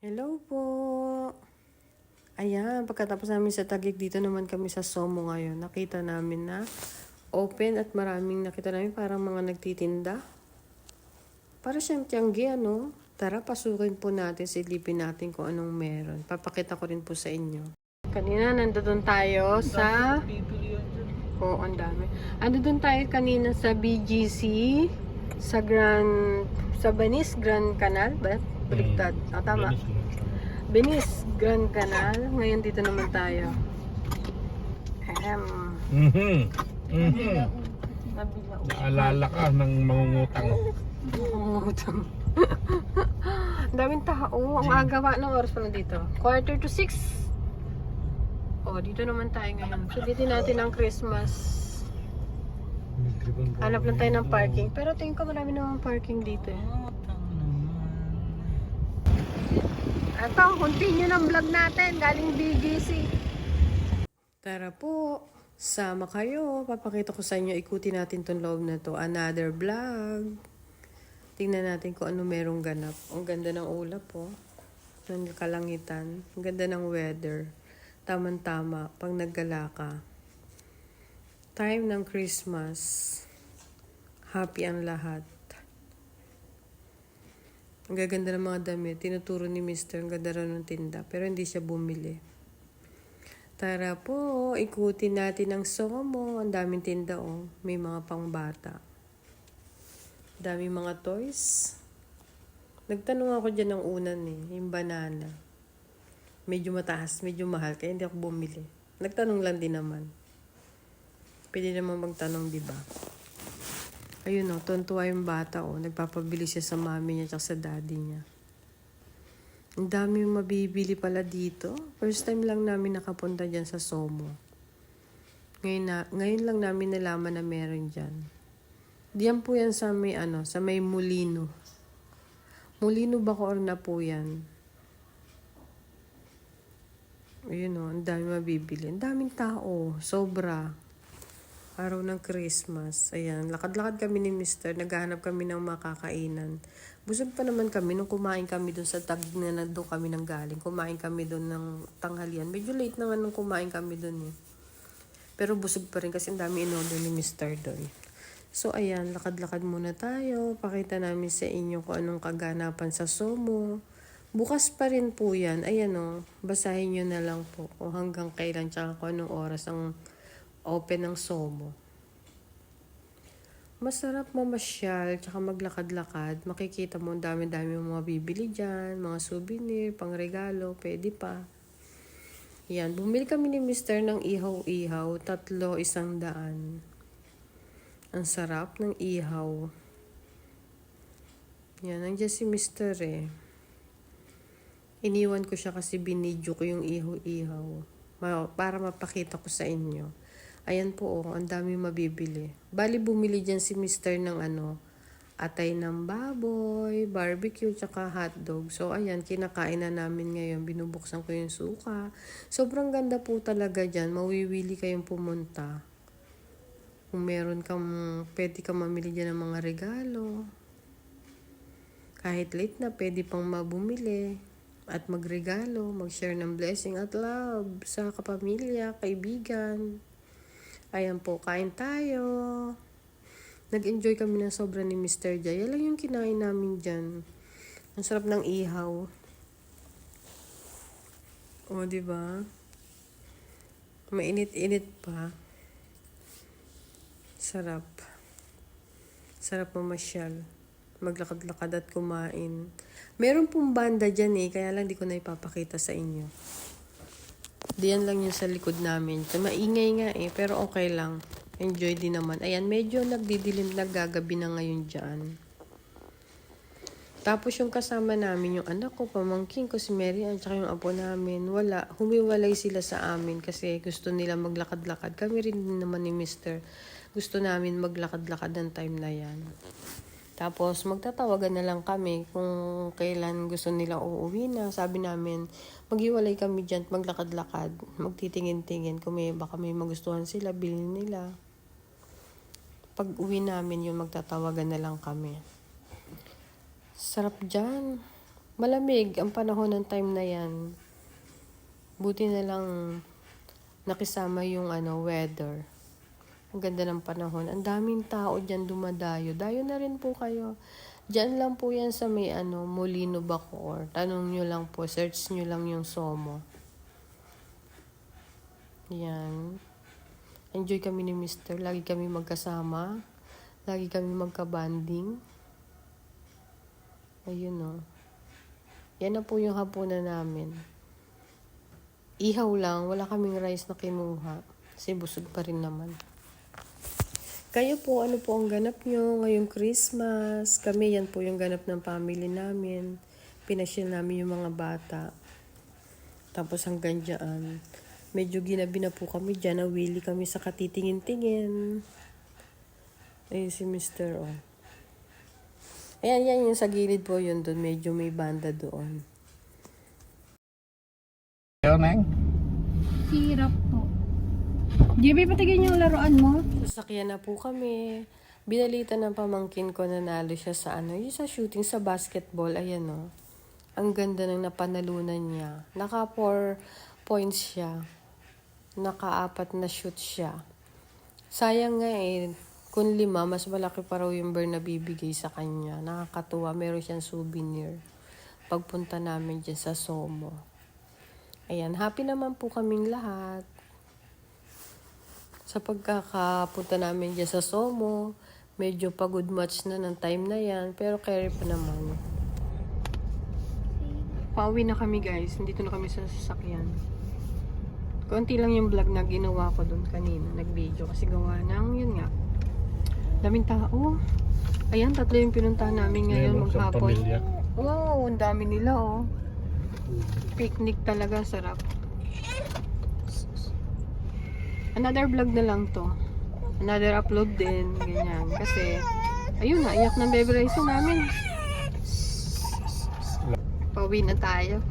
Hello po. Ayan, pagkatapos namin sa Tagig, dito naman kami sa Somo ngayon. Nakita namin na open at maraming nakita namin parang mga nagtitinda. Para siyang tiyanggi, ano? Tara, pasukin po natin, silipin natin kung anong meron. Papakita ko rin po sa inyo. Kanina, nandoon tayo sa... Oo, ang dami. Ando doon tayo kanina sa BGC, sa Grand... sa Banis Grand Canal, ba? Baliktad. Ah, tama. Venice Grand Canal. Ngayon dito naman tayo. Ahem. Mhm. Mhm. Nabila Naalala ka ng mangungutang. Umutang. Ang daming tao. Ang agawa ng oras pala dito. Quarter to six. Oh, dito naman tayo ngayon. Sulitin natin ang Christmas. Hanap lang tayo ng parking. Pero tingin ko marami namang parking dito eh. Ito, continue ng vlog natin. Galing BGC. Tara po. Sama kayo. Papakita ko sa inyo. Ikutin natin tong loob na to. Another vlog. Tingnan natin kung ano merong ganap. Ang ganda ng ulap po. Ng kalangitan. Ang ganda ng weather. Tama-tama. Pag naggala ka. Time ng Christmas. Happy ang lahat. Ang gaganda ng mga damit. Tinuturo ni Mr. Ang ganda raw ng tinda. Pero hindi siya bumili. Tara po, ikutin natin ang Somo. Ang daming tinda oh. May mga pangbata. Daming mga toys. Nagtanong ako dyan ng unan eh. Yung banana. Medyo mataas, medyo mahal. Kaya hindi ako bumili. Nagtanong lang din naman. Pwede naman magtanong, di ba? Ayun o, tuntua yung bata o. Nagpapabili siya sa mami niya at sa daddy niya. Ang dami yung mabibili pala dito. First time lang namin nakapunta dyan sa Somo. Ngayon, na, ngayon lang namin nalaman na meron dyan. Diyan po yan sa may ano, sa may Mulino. Mulino Bacoor na po yan. Ayun o, ang dami mabibili. Ang daming tao. Sobra. Araw ng Christmas. Ayan, lakad-lakad kami ni Mister. Naghahanap kami ng makakainan. Busog pa naman kami nung kumain kami doon sa tag na nandun kami nang galing. Kumain kami doon ng tanghalian. Medyo late naman nung kumain kami doon eh. Pero busog pa rin kasi ang dami in-order ni Mister doon. So ayan, lakad-lakad muna tayo. Pakita namin sa inyo kung anong kaganapan sa Somo. Bukas pa rin po yan. Ayan o, basahin nyo na lang po kung hanggang kailan tsaka kung anong oras ang open ng Somo. Masarap mamasyal, tsaka maglakad-lakad. Makikita mo ang dami-dami mga bibili dyan, mga souvenir, pangregalo, pwede pa. Yan, bumili kami ni Mister ng ihaw-ihaw, tatlo, isang daan. Ang sarap ng ihaw. Yan, nandiyan si Mister eh. Iniwan ko siya kasi binidyo ko yung ihaw-ihaw. Para mapakita ko sa inyo. Ayan po, oh, ang dami mabibili. Bali, bumili dyan si Mister ng ano, atay ng baboy, barbecue, tsaka hotdog. So, ayan, kinakain na namin ngayon. Binubuksan ko yung suka. Sobrang ganda po talaga dyan. Mawiwili kayong pumunta. Kung meron kang, pwede kang mamili dyan ng mga regalo. Kahit late na, pwede pang mabumili at magregalo, mag-share ng blessing at love sa kapamilya, kaibigan. Ayan po, kain tayo. Nag-enjoy kami ng sobra ni Mr. Jay. Yan lang yung kinain namin dyan. Ang sarap ng ihaw. O, di ba? Mainit-init pa. Sarap. Sarap mamasyal. Maglakad-lakad at kumain. Meron pong banda dyan eh, kaya lang di ko na ipapakita sa inyo. Diyan lang yung sa likod namin. Maingay nga eh, pero okay lang. Enjoy din naman. Ayan, medyo nagdidilim, naggagabi na ngayon dyan. Tapos yung kasama namin, yung anak ko, pamangkin ko, si Mary Ann, tsaka yung apo namin, wala. Humiwalay sila sa amin kasi gusto nila maglakad-lakad. Kami rin naman ni Mister. Gusto namin maglakad-lakad ng time na yan. Tapos magtatawagan na lang kami kung kailan gusto nila uuwi na. Sabi namin, maghiwalay kami dyan, maglakad-lakad, magtitingin-tingin. Kung may, baka may magustuhan sila, bilhin nila. Pag uwi namin yun, magtatawagan na lang kami. Sarap dyan. Malamig ang panahon ng time na yan. Buti na lang nakisama yung ano, weather. Ang ganda ng panahon. Ang daming tao dyan dumadayo. Dayo na rin po kayo. Diyan lang po yan sa may ano, Molino Bacoor. Tanong nyo lang po, search nyo lang yung Somo. Yan. Enjoy kami ni Mister. Lagi kami magkasama. Lagi kami magka-banding. Ayun o. Yan na po yung hapunan namin. Ihaw lang. Wala kaming rice na kinuha. Kasi busog pa rin naman. Kayo po, ano po ang ganap nyo ngayong Christmas? Kami, yan po yung ganap ng family namin. Pinasyal namin yung mga bata. Tapos hanggang dyan, medyo ginabi na po kami dyan. Nawili kami sa katitingin-tingin. Ayun si Mr. Oh. Ayan, yan yung sa gilid po yun doon. Medyo may banda doon. Yun, Neng. Hirap po. JB, patigyan yung laruan mo. Sasakyan na po kami. Binalita ng pamangkin ko na nalo siya sa ano, yung sa shooting sa basketball. Ayan o. Ang ganda ng napanalunan niya. Naka 4 points siya. Naka-apat na shoot siya. Sayang nga eh. Kung lima, mas malaki pa raw yung burn na bibigay sa kanya. Nakakatuwa. Meron siyang souvenir. Pagpunta namin dyan sa Somo. Ayan, happy naman po kaming lahat sa pagkakapunta namin dyan sa Somo, medyo pagod match na ng time na yan, pero carry pa naman. Pauwi na kami guys, dito na kami sa sasakyan. Konti lang yung vlog na ginawa ko doon kanina, nag-video kasi gawa ng, yun nga, daming tao. Ayan, tatlo yung pinuntahan namin ngayon sa maghapon. pamilya. Wow, ang dami nila oh. Picnic talaga, sarap. Another vlog na lang to. Another upload din, ganyan. Kasi, ayun na, iyak ng rice namin. Pauwi na tayo.